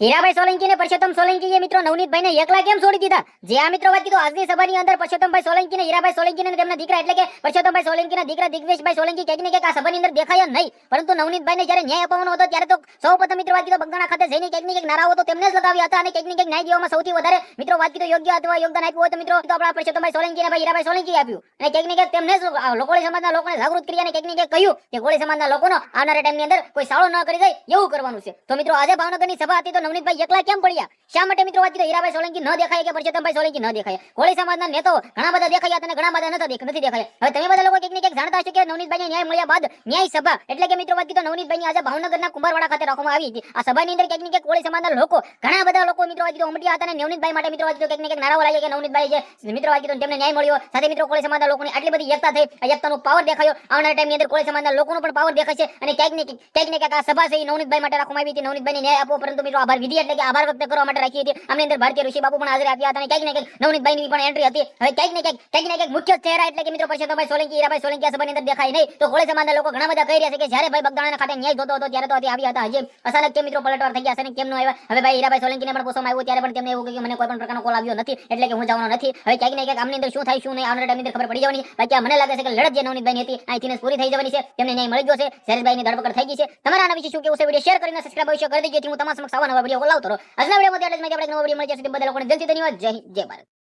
હીરાભાઈ સોલંકી ને પરસોત્તમ સોલંકીએ મિત્રો નવનીતભાઈને એકલા કેમ છોડી દીધા? જે આ મિત્રો વાત કીધું, આજની સભાની અંદર પરસોત્તમભાઈ સોલંકી ને હીરાભાઈ સોલંકી ને તેમના દીકરા, એટલે કે પરસોત્તમભાઈ સોલંકી ના દીકરા દિગ્વેશભાઈ સોલંકી કંઈક ને આ સભાની અંદર દેખાયા નહીં. પરંતુ નવનીતભાઈને જ્યારે ન્યાય અપાવવાનો હતો, ત્યારે તો સૌ મિત્રો વાત કીધું, બંગાણા ખાતે જઈને કંઈક ને નારાઓ તો તેમને જ લગાવ્યા હતા અને કંઈક ને ન્યાય દેવામાં સૌથી વધારે મિત્રો વાત કીધું, યોગ્ય અથવા યોગદાન આપ્યું હોય તો મિત્રો આપણા પરસોત્તમભાઈ સોલંકી ને ભાઈ હીરાભાઈ સોલંકી આપ્યું. અને કંઈક ને તેમને જ લોકોળી સમાજના લોકોને જાગૃત કરી અને કંઈક ને કહ્યું કે કોળી સમાજના લોકોનો આવનારા ટાઈમની અંદર કોઈ સાળો ન કરી જાય એવું કરવાનું છે. તો મિત્રો આજે ભાવનગરની સભા હતી તો નવનીતભાઈ એકલા કેમ પડ્યા શા માટે મિત્રો વાત કીધું હીરાભાઈ સોલંકી ન દેખાય કે પરસોત્તમભાઈ સોલંકી ન દેખાય? કોળી સમાજના નેતો ઘણા બધા દેખાયા અને ઘણા બધા નતા નથી દેખાયા. હવે તમે બધા લોકો કંઈક ને કંઈક જાણતા હશો કે નવનીતભાઈને ન્યાય મળ્યા બાદ ન્યાય સભા, એટલે કે મિત્રો વાત કીધું નવનીતભાઈની આજે ભાવનગરના કુંભારવાડા ખાતે રાખવામાં આવી હતી. આ સભાની અંદર કંઈક ને કંઈક કોળી સમાજના લોકો, ઘણા બધા લોકો મિત્રો વાત કીધું, ઉમટ્યા હતા અને નવનીતભાઈ માટે મિત્રો વાત કીધું, કંઈક ને કંઈક નારાઓ લાગ્યા કે નવનીતભાઈ જે મિત્રો વાત કીધું તેમને ન્યાય મળ્યો. સાથે મિત્રો કોળી સમાજના લોકોની આટલી બધી એકતા થઈ, આ એકતાનો પાવર દેખાયો. આવનારા ટાઈમની અંદર કોળી સમાજના લોકોનો પણ પાવર દેખાય છે અને ક્યાંક ને ક્યાંક ને ક્યાંક આ સભા છે એ નવનીતભાઈ માટે રાખવામાં આવી હતી. નવનીતભાઈને ન્યાય આપવો, પરંતુ મિત્રો આભાર વિધિ એટલે કે આભાર વ્યક્ત કરવા માટે રાખી હતી. આમની અંદર ભારતીય ઋષિ બાપુ પણ હાજર આપ્યા હતા અને ક્યાંક ને ક્યાંક નવનીતભાઈની પણ એન્ટ્રી હતી. હવે ક્યાંક ને ક્યાંક ક્યાંક ને ક્યાંક મુખ્ય ચહેરા એટલે કે મિત્રો પરસોત્તમભાઈ સોલંકી, હીરાભાઈ સોલંકી સભાની અંદર દેખાય નહીં. તો કોળી સમાજના લોકો ઘણા બધા કહી રહ્યા છે કે જ્યારે ભાઈ બગદાણા ખાતે ન્યાય જોતો હતો ત્યારે તો આવ્યા હતા. હજી અચાનક કેમ મિત્રો પલટવાર થઈ ગયા છે કેમ નો આવ્યા? હવે ભાઈ હીરાભાઈ સોલંકીને પણ પૂછવામાં આવ્યું ત્યારે પણ તેમને એવું કે મને કોઈ પણ પ્રકારનો કોલ આવ્યો નથી, એટલે કે હું જવાનો નથી. હવે ક્યાંક ને ક્યાંક આમની અંદર શું થાય, શું નહીં આવનારા ટાઈમની ખબર પડી જવાની. બાકી મને લાગે છે કે લડત જે નવનીતભાઈની હતી, અહીંથી પૂરી થઈ જવાની છે. તેમને ન્યાય મળી ગયો છે. શૈલેષભાઈની ધરપકડ થઈ ગઈ છે. તમારા આના વિશે શું કેવું છે? વીડિયો શેર કરીને સબસ્ક્રાઇબ અવશ્ય કરી દેજો. હું તમારા સમક્ષ આવા વીડિયો લાવતો રહો. આજના વિડીયોમાં એટલે જ માહિતી આપણે એક નવો વીડિયો મળી જશે તે બધા લોકોને